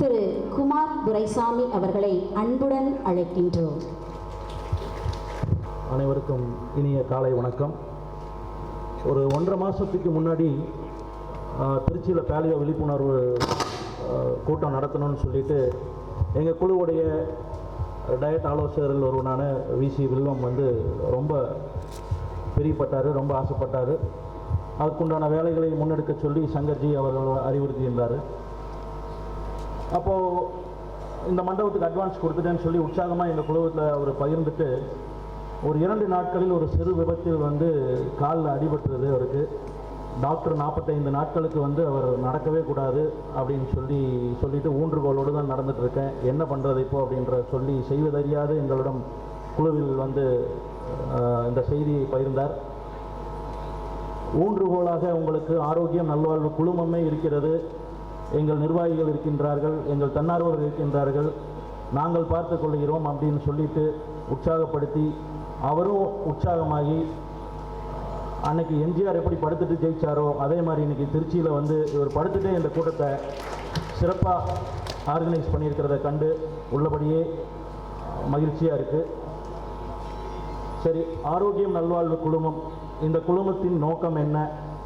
திரு குமார் துரைசாமி அவர்களை அன்புடன் அழைக்கின்றோம். அனைவருக்கும் இனிய காலை வணக்கம். ஒரு ஒன்றரை மாதத்துக்கு முன்னாடி திருச்சியில் பேலியோ விழிப்புணர்வு கூட்டம் நடத்தணும்னு சொல்லிட்டு எங்கள் குழுவுடைய டயட் ஆலோசகர்கள் ஒருவனான விசி வில்வம் வந்து ரொம்ப பிரியப்பட்டார் ரொம்ப ஆசைப்பட்டார். அதுக்குண்டான வேலைகளை முன்னெடுக்க சொல்லி சங்கர்ஜி அவர்கள் அறிவுறுத்தியிருந்தார். அப்போது இந்த மண்டபத்துக்கு அட்வான்ஸ் கொடுத்துட்டேன்னு சொல்லி உற்சாகமாக எங்கள் குழுவத்தில் அவர் பகிர்ந்துட்டு ஒரு இரண்டு நாட்களில் ஒரு சிறு விபத்தில் வந்து காலில் அடிபட்டுறது அவருக்கு. டாக்டர் நாற்பத்தைந்து நாட்களுக்கு வந்து அவர் நடக்கவே கூடாது அப்படின்னு சொல்லி சொல்லிட்டு ஊன்றுகோலோடு தான் நடந்துகிட்ருக்கேன் என்ன பண்ணுறது இப்போ அப்படின்ற சொல்லி செய்வதறியாது எங்களிடம் குழுவில் வந்து இந்த செய்தியை பகிர்ந்தார். ஊன்றுகோலாக உங்களுக்கு ஆரோக்கியம் நல்வாழ்வு குழுமமே இருக்கிறது. எங்கள் நிர்வாகிகள் இருக்கின்றார்கள் எங்கள் தன்னார்வலர்கள் இருக்கின்றார்கள் நாங்கள் பார்த்து கொள்கிறோம் அப்படின்னு சொல்லிட்டு உற்சாகப்படுத்தி அவரும் உற்சாகமாகி அன்னைக்கு எம்ஜிஆர் எப்படி படுத்துட்டு ஜெயிச்சாரோ அதே மாதிரி இன்றைக்கி திருச்சியில் வந்து இவர் படுத்துட்டே இந்த கூட்டத்தை சிறப்பாக ஆர்கனைஸ் பண்ணியிருக்கிறத கண்டு உள்ளபடியே மகிழ்ச்சியாக இருக்குது சரி ஆரோக்கியம் நல்வாழ்வு குழுமம் இந்த குழுமத்தின் நோக்கம் என்ன?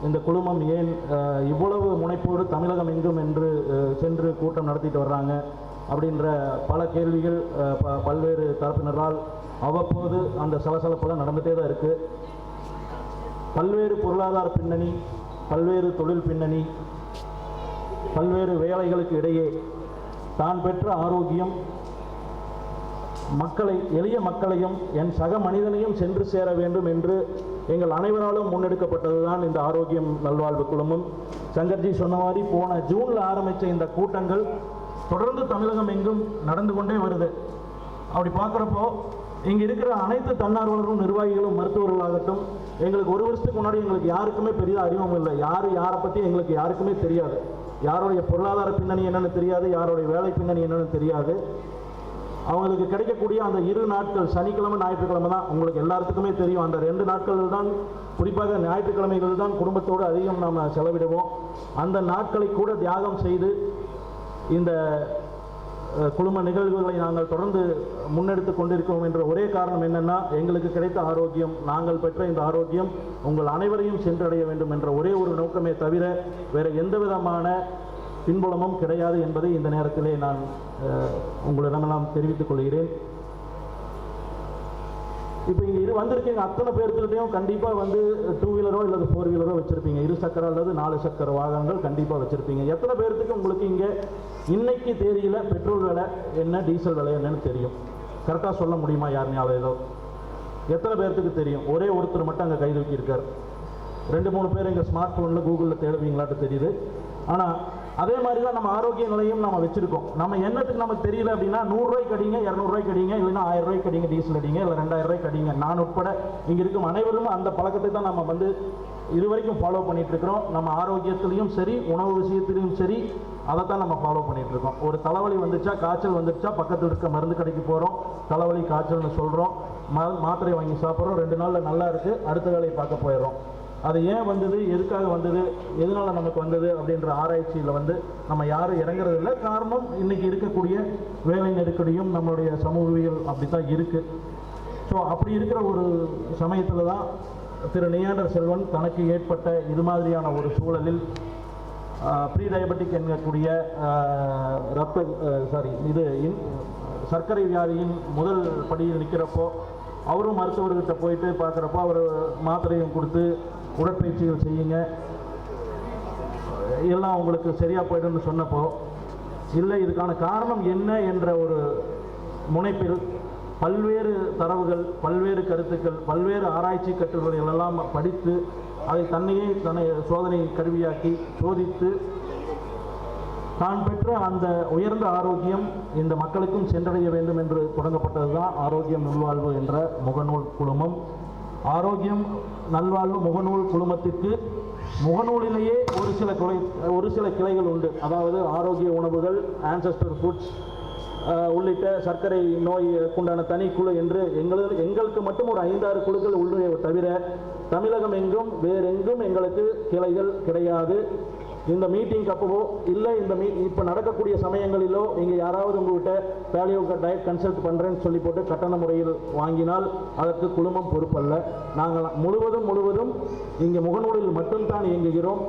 இந்த குழுமம் ஏன் இவ்வளவு முனைப்போடு தமிழகம் எங்கும் என்று சென்று கூட்டம் நடத்திட்டு வர்றாங்க அப்படின்ற பல கேள்விகள் ப- பல்வேறு தரப்பினரால் அவ்வப்போது அந்த சலசலப்பெல்லாம் நடந்துகிட்டே தான் இருக்குது பல்வேறு பொருளாதார பின்னணி பல்வேறு தொழில் பின்னணி பல்வேறு வேலைகளுக்கு இடையே தான் பெற்ற ஆரோக்கியம் மக்களை எளிய மக்களையும் என் சக மனிதனையும் சென்று சேர வேண்டும் என்று எங்கள் அனைவராலும் முன்னெடுக்கப்பட்டதுதான் இந்த ஆரோக்கியம் நல்வாழ்வு குழுமம். சங்கர்ஜி சொன்ன மாதிரி போன ஜூனில் ஆரம்பித்த இந்த கூட்டங்கள் தொடர்ந்து தமிழகம் எங்கும் நடந்து கொண்டே வருது. அப்படி பார்க்குறப்போ இங்கே இருக்கிற அனைத்து தன்னார்வலரும் நிர்வாகிகளும் மருத்துவர்களாகட்டும் எங்களுக்கு ஒரு வருஷத்துக்கு முன்னாடி எங்களுக்கு யாருக்குமே பெரிய அறிமுகம் இல்லை. யார் யாரை பற்றி எங்களுக்கு யாருக்குமே தெரியாது. யாருடைய பொருளாதார பின்னணி என்னென்னு தெரியாது யாருடைய வேலை பின்னணி என்னன்னு தெரியாது. அவங்களுக்கு கிடைக்கக்கூடிய அந்த இரு நாட்கள் சனிக்கிழமை ஞாயிற்றுக்கிழமை தான் உங்களுக்கு எல்லாத்துக்குமே தெரியும். அந்த ரெண்டு நாட்கள் தான் குறிப்பாக ஞாயிற்றுக்கிழமைகள் தான் குடும்பத்தோடு அதிகம் நாம் செலவிடுவோம். அந்த நாட்களை கூட தியாகம் செய்து இந்த குழும நிகழ்வுகளை நாங்கள் தொடர்ந்து முன்னெடுத்து கொண்டிருக்கிறோம் என்ற ஒரே காரணம் என்னென்னா எங்களுக்கு கிடைத்த ஆரோக்கியம் நாங்கள் பெற்ற இந்த ஆரோக்கியம் உங்கள் அனைவரையும் சென்றடைய வேண்டும் என்ற ஒரே ஒரு நோக்கமே தவிர வேறு எந்த விதமான பின்புலமும் கிடையாது என்பதை இந்த நேரத்திலே நான் உங்களிடமெல்லாம் தெரிவித்துக் கொள்கிறேன். இப்போ இங்கே இரு வந்திருக்கீங்க அத்தனை பேர்த்துக்கிட்டையும் கண்டிப்பாக வந்து டூ வீலரோ இல்லது ஃபோர் வீலரோ வச்சுருப்பீங்க. இரு சக்கர அல்லது நாலு சக்கர வாகனங்கள் கண்டிப்பாக வச்சுருப்பீங்க. எத்தனை பேர்த்துக்கு உங்களுக்கு இங்கே இன்னைக்கு தேதியில் பெட்ரோல் விலை என்ன டீசல் விலை என்னன்னு தெரியும்? கரெக்டாக சொல்ல முடியுமா யார் ஞாபகம் ஏதோ? எத்தனை பேர்த்துக்கு தெரியும்? ஒரே ஒருத்தர் மட்டும் அங்கே கை தூக்கியிருக்கார். ரெண்டு மூணு பேர் எங்கள் ஸ்மார்ட் ஃபோனில் கூகுளில் தேடுவீங்களாட்டு தெரியுது. ஆனால் அதே மாதிரி தான் நம்ம ஆரோக்கிய நிலையம் நம்ம வச்சுருக்கோம். நம்ம என்னத்துக்கு நமக்கு தெரியல அப்படின்னா நூறுரூவாய்க்கு அடிங்க இரநூறுவாய்க்கு அடிங்க இல்லைன்னா ஆயிரம் ரூபாய்க்கு அடிங்க டீசல் அடிங்க இல்லை ரெண்டாயிரம் ரூபாய்க்கு அடிங்க. நான் உட்பட இங்கே இருக்கும் அனைவரும் அந்த பழக்கத்தை தான் நம்ம வந்து இது வரைக்கும் ஃபாலோ பண்ணிட்டு இருக்கிறோம் நம்ம ஆரோக்கியத்திலையும் சரி உணவு விஷயத்திலையும் சரி அதை தான் நம்ம ஃபாலோ பண்ணிட்டு இருக்கோம் ஒரு தலைவலி வந்துச்சா காய்ச்சல் வந்துருச்சா பக்கத்தில் இருக்க மருந்து கடைக்கு போகிறோம் தலைவலி காய்ச்சல்னு சொல்கிறோம் ம மாத்திரை வாங்கி சாப்பிட்றோம் ரெண்டு நாளில் நல்லா இருக்குது அடுத்த வேலையை பார்க்க போயிடுறோம். அது ஏன் வந்தது எதுக்காக வந்தது எதனால நமக்கு வந்தது அப்படின்ற ஆராய்ச்சியில் வந்து நம்ம யாரும் இறங்குறது இல்லை. காரணம் இன்னைக்கு இருக்கக்கூடிய வேலை நெருக்கடியும் நம்மளுடைய சமூகவியல் அப்படி தான் இருக்குது ஸோ அப்படி இருக்கிற ஒரு சமயத்தில் தான் திரு நியாண்டர் செல்வன் தனக்கு ஏற்பட்ட இது மாதிரியான ஒரு சூழலில் ப்ரீ டயபெட்டிக் என்கக்கூடிய ரத்த சாரி இது இன் சர்க்கரை வியாதியின் முதல் படியில் நிற்கிறப்போ அவரும் மருத்துவர்கிட்ட போயிட்டு பார்க்குறப்போ அவர் மாத்திரையும் கொடுத்து உடற்பயிற்சிகள் செய்யுங்க. எல்லாம் உங்களுக்கு சரியாக போயிடும்னு சொன்னப்போ இல்லை இதுக்கான காரணம் என்ன என்ற ஒரு முனைப்பில் பல்வேறு தரவுகள் பல்வேறு கருத்துக்கள் பல்வேறு ஆராய்ச்சி கட்டுரைகள் எல்லாம் படித்து அதை தன்னையே தன்னை சோதனை கருவியாக்கி சோதித்து தான் பெற்ற அந்த உயர்ந்த ஆரோக்கியம் இந்த மக்களுக்கும் சென்றடைய வேண்டும் என்று தொடங்கப்பட்டது தான் ஆரோக்கியம் நல்வாழ்வு என்ற முகநூல் குழுமம். ஆரோக்கியம் நல்வாழ்வு முகநூல் குழுமத்திற்கு முகநூலிலேயே ஒரு சில கிளை ஒரு சில கிளைகள் உண்டு. அதாவது ஆரோக்கிய உணவுகள் ஆன்சஸ்டர் ஃபுட்ஸ் உள்ளிட்ட சர்க்கரை நோய்க்குண்டான தனி குழு என்று எங்களது எங்களுக்கு மட்டும் ஒரு ஐந்தாறு குழுக்கள் உள்ளே தவிர தமிழகம் எங்கும் வேறெங்கும் எங்களுக்கு கிளைகள் கிடையாது. இந்த மீட்டிங் அப்பவோ இல்லை இந்த மீ இப்போ நடக்கக்கூடிய சமயங்களிலோ நீங்கள் யாராவது உங்கள்கிட்ட வேல்யூ டயட் கன்சல்ட் பண்ணுறேன்னு சொல்லி போட்டு கட்டண முறையில் வாங்கினால் அதற்கு குழுமம் பொறுப்பல்ல. நாங்கள் முழுவதும் முழுவதும் இங்கே முகநூலில் மட்டும்தான் இயங்குகிறோம்.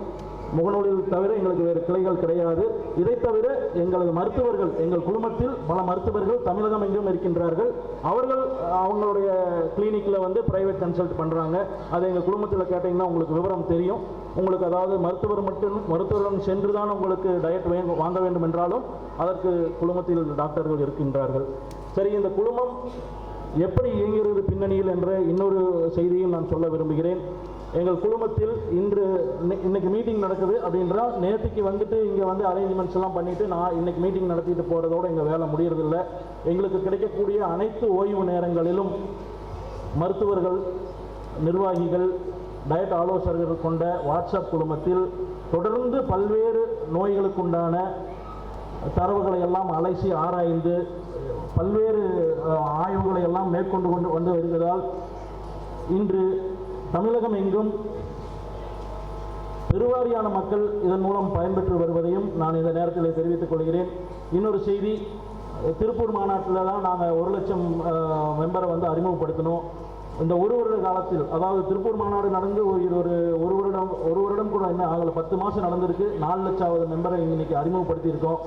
முகநூலில் தவிர எங்களுக்கு வேறு கிளைகள் கிடையாது. இதை தவிர எங்களது மருத்துவர்கள் எங்கள் குழுமத்தில் பல மருத்துவர்கள் தமிழகம் எங்கும் இருக்கின்றார்கள். அவர்கள் அவங்களுடைய கிளினிக்கில் வந்து பிரைவேட் கன்சல்ட் பண்ணுறாங்க அதை எங்கள் குடும்பத்தில் கேட்டிங்கன்னா உங்களுக்கு விவரம் தெரியும். உங்களுக்கு அதாவது மருத்துவர் மட்டும் மருத்துவரிடம் சென்று தான் உங்களுக்கு டயட் வே வாங்க வேண்டும் என்றாலும் அதற்கு குழுமத்தில் டாக்டர்கள் இருக்கின்றார்கள். சரி இந்த குழுமம் எப்படி இயங்குகிறது பின்னணியில் என்ற இன்னொரு செய்தியும் நான் சொல்ல விரும்புகிறேன். எங்கள் குழுமத்தில் இன்று இன்னைக்கு மீட்டிங் நடக்குது. அப்படின்றா நேற்றுக்கு வந்துட்டு இங்கே வந்து அரேஞ்ச்மெண்ட்ஸ் எல்லாம் பண்ணிட்டு நான் இன்னைக்கு மீட்டிங் நடத்திட்டு போகிறதோட எங்கள் வேலை முடியறதில்லை. எங்களுக்கு கிடைக்கக்கூடிய அனைத்து ஓய்வு நேரங்களிலும் மருத்துவர்கள் நிர்வாகிகள் டயட் ஆலோசகர்கள் கொண்ட வாட்ஸ்அப் குழுமத்தில் தொடர்ந்து பல்வேறு நோய்களுக்குண்டான தரவுகளை எல்லாம் அலசி ஆராய்ந்து பல்வேறு ஆய்வுகளை எல்லாம் மேற்கொண்டு கொண்டு வந்து வருவதால் இன்று தமிழகம் எங்கும் பெருவாரியான மக்கள் இதன் மூலம் பயன்பெற்று வருவதையும் நான் இந்த நேரத்தில் தெரிவித்துக் கொள்கிறேன். இன்னொரு செய்தி திருப்பூர் மாநாட்டில் தான் நாங்கள் ஒரு லட்சம் மெம்பரை வந்து அறிமுகப்படுத்தினோம். இந்த ஒரு வருட காலத்தில் அதாவது திருப்பூர் மாநாடு நடந்து ஒரு இது ஒரு ஒரு வருடம் ஒரு வருடம் கூட என்ன ஆகலை பத்து மாதம் நடந்திருக்கு. நாலு லட்சம் மெம்பரை இன்னைக்கு அறிமுகப்படுத்தியிருக்கோம்.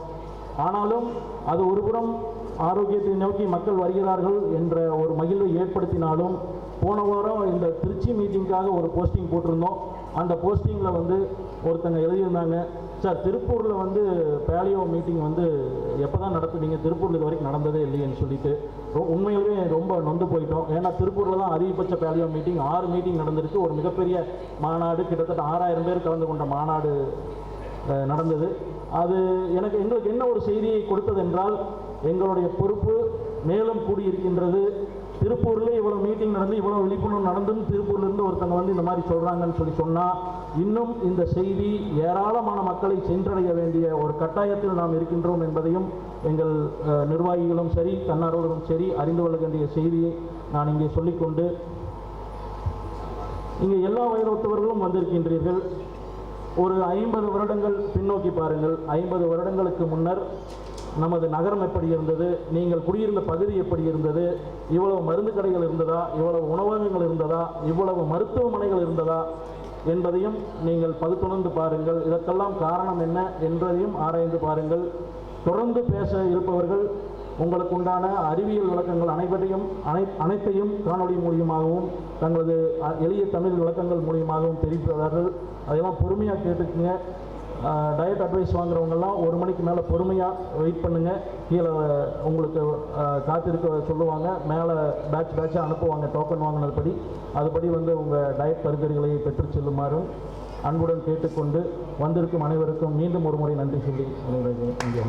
ஆனாலும் அது ஒருபுறம் ஆரோக்கியத்தை நோக்கி மக்கள் வருகிறார்கள் என்ற ஒரு மகிழ்வை ஏற்படுத்தினாலும் போன வாரம் இந்த திருச்சி மீட்டிங்காக ஒரு போஸ்டிங் போட்டிருந்தோம். அந்த போஸ்டிங்கில் வந்து ஒருத்தங்க எழுதியிருந்தாங்க. சார் திருப்பூரில் வந்து பேலியோ மீட்டிங் வந்து எப்போ தான் நடத்துனீங்க? திருப்பூரில் இது வரைக்கும் நடந்ததே இல்லையேன்னு சொல்லிட்டு ரொ- உண்மையிலேயே ரொம்ப நொந்து போயிட்டோம். ஏன்னா திருப்பூரில் தான் அதிகபட்ச பேலியோ மீட்டிங் ஆறு மீட்டிங் நடந்திருக்கு. ஒரு மிகப்பெரிய மாநாடு கிட்டத்தட்ட ஆறாயிரம் பேர் கலந்து கொண்ட மாநாடு நடந்தது. அது எனக்கு எங்களுக்கு என்ன ஒரு செய்தியை கொடுத்தது என்றால் எங்களுடைய பொறுப்பு மேலும் கூடியிருக்கின்றது. திருப்பூரில் இவ்வளோ மீட்டிங் நடந்து இவ்வளோ விழிப்புணர்வு நடந்துன்னு திருப்பூர்லேருந்து ஒருத்தங்க வந்து இந்த மாதிரி சொல்கிறாங்கன்னு சொல்லி சொன்னால் இன்னும் இந்த செய்தி ஏராளமான மக்களை சென்றடைய வேண்டிய ஒரு கட்டாயத்தில் நாம் இருக்கின்றோம் என்பதையும் எங்கள் நிர்வாகிகளும் சரி தன்னார்வலரும் சரி அறிந்து கொள்ள வேண்டிய செய்தியை நான் இங்கே சொல்லிக்கொண்டு இங்கே எல்லா வயதொத்தவர்களும் வந்திருக்கின்றீர்கள். ஒரு ஐம்பது வருடங்கள் பின்னோக்கி பாருங்கள். ஐம்பது வருடங்களுக்கு முன்னர் நமது நகரம் எப்படி இருந்தது? நீங்கள் குடியிருந்த பகுதி எப்படி இருந்தது? இவ்வளவு மருந்து கடைகள் இருந்ததா? இவ்வளவு உணவகங்கள் இருந்ததா? இவ்வளவு மருத்துவமனைகள் இருந்ததா? என்பதையும் நீங்கள் பகுத்துணர்ந்து பாருங்கள். இதற்கெல்லாம் காரணம் என்ன என்பதையும் ஆராய்ந்து பாருங்கள். தொடர்ந்து பேச இருப்பவர்கள் உங்களுக்கு உண்டான அறிவியல் விளக்கங்கள் அனைவரையும் அனை அனைத்தையும் காணொலி மூலியமாகவும் தங்களது அ, எளிய தமிழ் விளக்கங்கள் மூலியமாகவும் தெரிவிப்பவர்கள் அதெல்லாம் பொறுமையாக கேட்டுக்குங்க. டயட் அட்வைஸ் வாங்குறவங்கெல்லாம் ஒரு மணிக்கு மேலே பொறுமையாக வெயிட் பண்ணுங்கள் கீழே உங்களுக்கு காத்திருக்க சொல்லுவாங்க. மேலே பேட்ச் பேட்சாக அனுப்புவாங்க டோக்கன் வாங்கினதுபடி. அதுபடி வந்து உங்கள் டயட் பரிந்துரைகளை பெற்று செல்லுமாறும் அன்புடன் கேட்டுக்கொண்டு வந்திருக்கும் அனைவருக்கும் மீண்டும் ஒரு முறை நன்றி சொல்லி என்னுடைய இங்கே